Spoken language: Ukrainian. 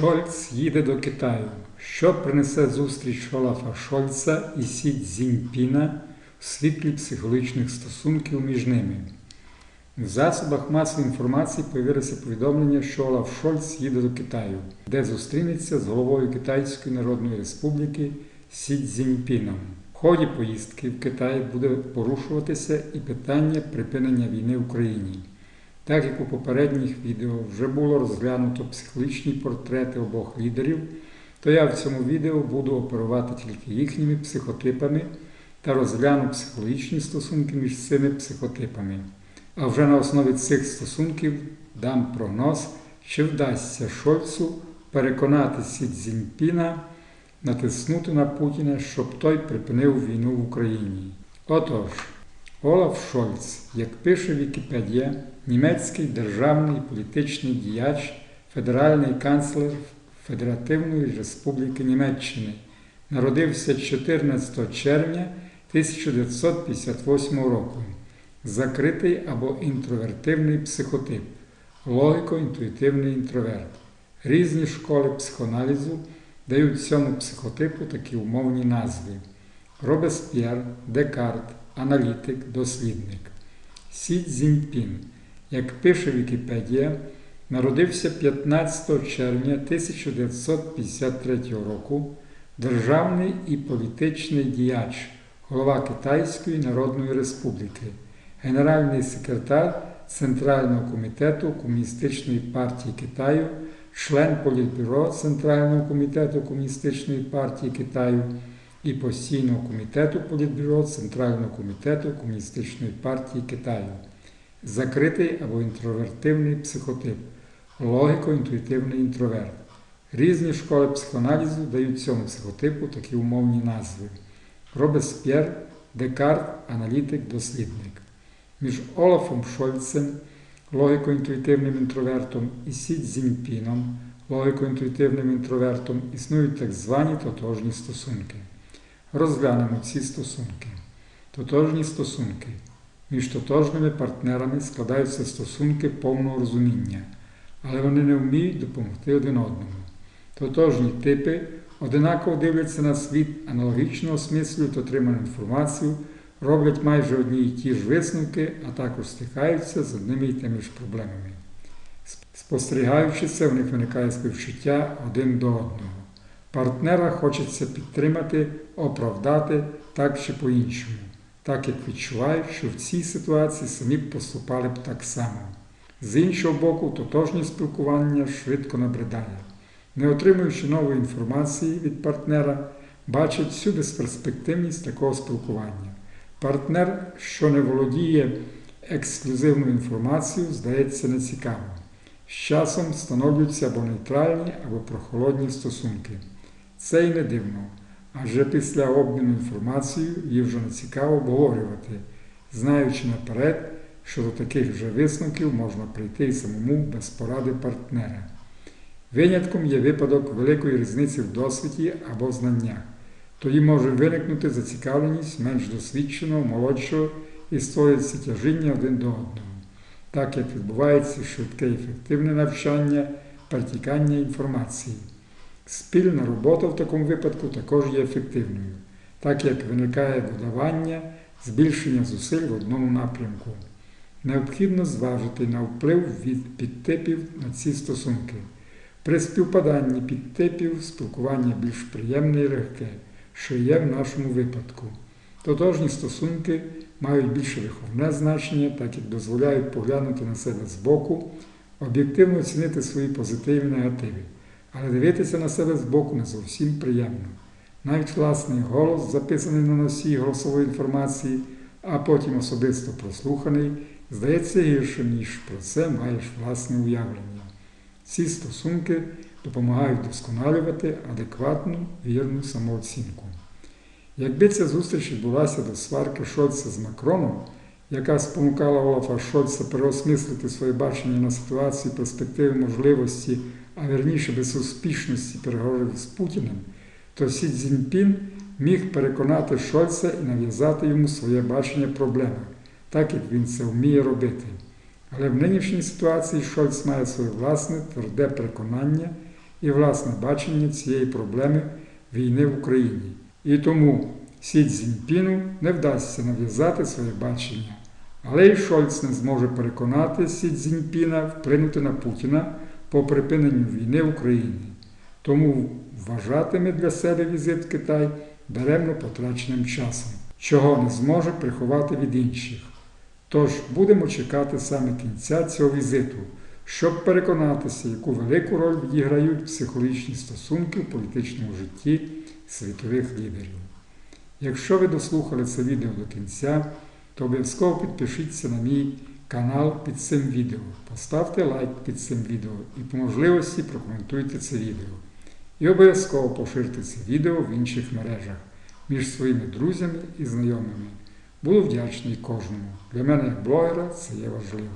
Шольц їде до Китаю. Що принесе зустріч Олафа Шольца і Сі Цзіньпіна в світлі психологічних стосунків між ними? В засобах масової інформації появилося повідомлення, що Олаф Шольц їде до Китаю, де зустрінеться з головою Китайської Народної Республіки Сі Цзіньпіном. В ході поїздки в Китай буде порушуватися і питання припинення війни в Україні. Так як у попередніх відео вже було розглянуто психологічні портрети обох лідерів, то я в цьому відео буду оперувати тільки їхніми психотипами та розгляну психологічні стосунки між цими психотипами. А вже на основі цих стосунків дам прогноз, чи вдасться Шольцу переконати Сі Цзіньпіна натиснути на Путіна, щоб той припинив війну в Україні. Отож, Олаф Шольц, як пише Вікіпедія, німецький державний політичний діяч, федеральний канцлер Федеративної Республіки Німеччини, народився 14 червня 1958 року. Закритий або інтровертивний психотип, логіко-інтуїтивний інтроверт. Різні школи психоаналізу дають цьому психотипу такі умовні назви: Робесп'єр, Декарт, аналітик, дослідник. Сі Цзіньпін, як пише Вікіпедія, народився 15 червня 1953 року, державний і політичний діяч, голова Китайської Народної Республіки, генеральний секретар Центрального комітету Комуністичної партії Китаю, член Політбюро Центрального комітету Комуністичної партії Китаю і постійного комітету Політбюро Центрального комітету Комуністичної партії Китаю, закритий або інтровертивний психотип, логіко-інтуїтивний інтроверт. Різні школи психоаналізу дають цьому психотипу такі умовні назви: Робесп'єр, Декарт, аналітик, дослідник. Між Олафом Шольцем, логіко-інтуїтивним інтровертом і Сі Цзіньпіном, логіко-інтуїтивним інтровертом, існують так звані тотожні стосунки. Розглянемо ці стосунки. Тотожні стосунки. Між тотожними партнерами складаються стосунки повного розуміння, але вони не вміють допомогти один одному. Тотожні типи одинаково дивляться на світ, аналогічно осмислюють отриману інформацію, роблять майже одні й ті ж висновки, а також стикаються з одними й тими ж проблемами. Спостерігаючи це, в них виникає співчуття один до одного. Партнера хочеться підтримати, оправдати так чи по-іншому, так як відчувають, що в цій ситуації самі б поступали б так само. З іншого боку, тотожнє спілкування швидко набридає. Не отримуючи нової інформації від партнера, бачать всю безперспективність такого спілкування. Партнер, що не володіє ексклюзивною інформацією, здається нецікавим. З часом встановлюються або нейтральні, або прохолодні стосунки. Це й не дивно, адже після обміну інформацією її вже не цікаво обговорювати, знаючи наперед, що до таких вже висновків можна прийти і самому без поради партнера. Винятком є випадок великої різниці в досвіді або знаннях. Тоді може виникнути зацікавленість менш досвідченого, молодшого і створюється тяжіння один до одного, так як відбувається швидке ефективне навчання, перетікання інформації. Спільна робота в такому випадку також є ефективною, так як виникає додавання, збільшення зусиль в одному напрямку. Необхідно зважити на вплив від підтипів на ці стосунки. При співпаданні підтипів спілкування більш приємне і легке, що є в нашому випадку. Тотожні стосунки мають більше виховне значення, так як дозволяють поглянути на себе збоку, об'єктивно оцінити свої позитиви і негативи. Але дивитися на себе збоку не зовсім приємно. Навіть власний голос, записаний на носії голосової інформації, а потім особисто прослуханий, здається гіршим, ніж про це маєш власне уявлення. Ці стосунки допомагають досконалювати адекватну вірну самооцінку. Якби ця зустріч відбулася до сварки Шольца з Макроном, яка спонукала Олафа Шольца переосмислити своє бачення на ситуацію, перспективи можливості, а верніше безуспішності переговорів з Путіним, то Сі Цзіньпін міг переконати Шольца і нав'язати йому своє бачення проблеми, так як він це вміє робити. Але в нинішній ситуації Шольц має своє власне тверде переконання, і власне бачення цієї проблеми війни в Україні. І тому Сі Цзіньпіну не вдасться нав'язати своє бачення. Але й Шольц не зможе переконати Сі Цзіньпіна вплинути на Путіна по припиненню війни в Україні. Тому вважатиме для себе візит в Китай даремно потраченим часом, чого не зможе приховати від інших. Тож будемо чекати саме кінця цього візиту, щоб переконатися, яку велику роль відіграють психологічні стосунки в політичному житті світових лідерів. Якщо ви дослухали це відео до кінця, то обов'язково підпишіться на мій канал під цим відео, поставте лайк під цим відео і по можливості прокоментуйте це відео. І обов'язково поширте це відео в інших мережах між своїми друзями і знайомими. Буду вдячний кожному. Для мене як блогера це є важливо.